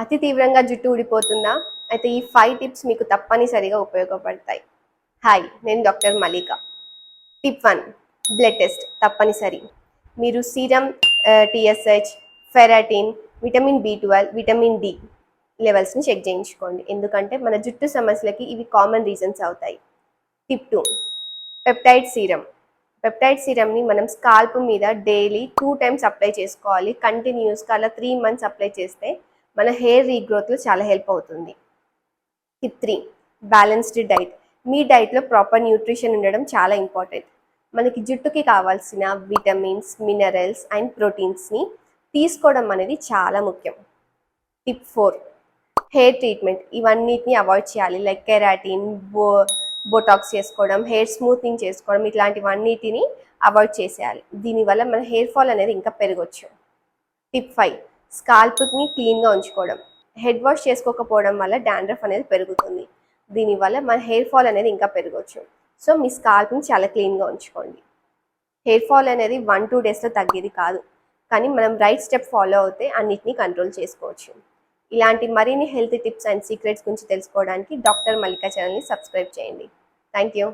అతి తీవ్రంగా జుట్టు ఊడిపోతుందా? అయితే ఈ ఫైవ్ టిప్స్ మీకు తప్పనిసరిగా ఉపయోగపడతాయి. హాయ్ నేను doctor Malika tip one blood test తప్పనిసరి. మీరు serum TSH ferritin vitamin B twelve vitamin D లెవెల్స్ని చెక్ చేయించుకోండి. ఎందుకంటే మన జుట్టు సమస్యలకి ఇవి కామన్ రీజన్స్ అవుతాయి. Tip two peptide serum peptide సీరమ్ని మనం స్కాల్ప్ మీద డైలీ టూ టైమ్స్ అప్లై చేసుకోవాలి. కంటిన్యూస్గా అలా త్రీ మంత్స్ అప్లై చేస్తే మన హెయిర్ రీగ్రోత్లో చాలా హెల్ప్ అవుతుంది. టిప్ త్రీ బ్యాలెన్స్డ్ డైట్ మీ డైట్లో ప్రాపర్ న్యూట్రిషన్ ఉండడం చాలా ఇంపార్టెంట్ మనకి జుట్టుకి కావాల్సిన విటమిన్స్ మినరల్స్ అండ్ ప్రోటీన్స్ని తీసుకోవడం అనేది చాలా ముఖ్యం. టిప్ ఫోర్ హెయిర్ ట్రీట్మెంట్ ఇవన్నిటిని అవాయిడ్ చేయాలి. లైక్ కెరాటిన్ బో బోటాక్స్ చేసుకోవడం హెయిర్ స్మూతింగ్ చేసుకోవడం ఇట్లాంటివన్నిటిని అవాయిడ్ చేసేయాలి. దీనివల్ల మన హెయిర్ ఫాల్ అనేది ఇంకా పెరగచ్చు. టిప్ ఫైవ్ స్కాల్ప్ని క్లీన్గా ఉంచుకోవడం. హెడ్ వాష్ చేసుకోకపోవడం వల్ల డాండ్రఫ్ అనేది పెరుగుతుంది. దీనివల్ల మన హెయిర్ ఫాల్ అనేది ఇంకా పెరగవచ్చు సో మీ స్కాల్ప్ని చాలా క్లీన్గా ఉంచుకోండి. హెయిర్ ఫాల్ అనేది వన్ టూ డేస్లో తగ్గేది కాదు. కానీ మనం రైట్ స్టెప్ ఫాలో అవుతే అన్నిటినీ కంట్రోల్ చేసుకోవచ్చు. ఇలాంటి మరిన్ని హెల్త్ టిప్స్ అండ్ సీక్రెట్స్ గురించి తెలుసుకోవడానికి డాక్టర్ మల్లికా ఛానల్ని సబ్స్క్రైబ్ చేయండి. Thank you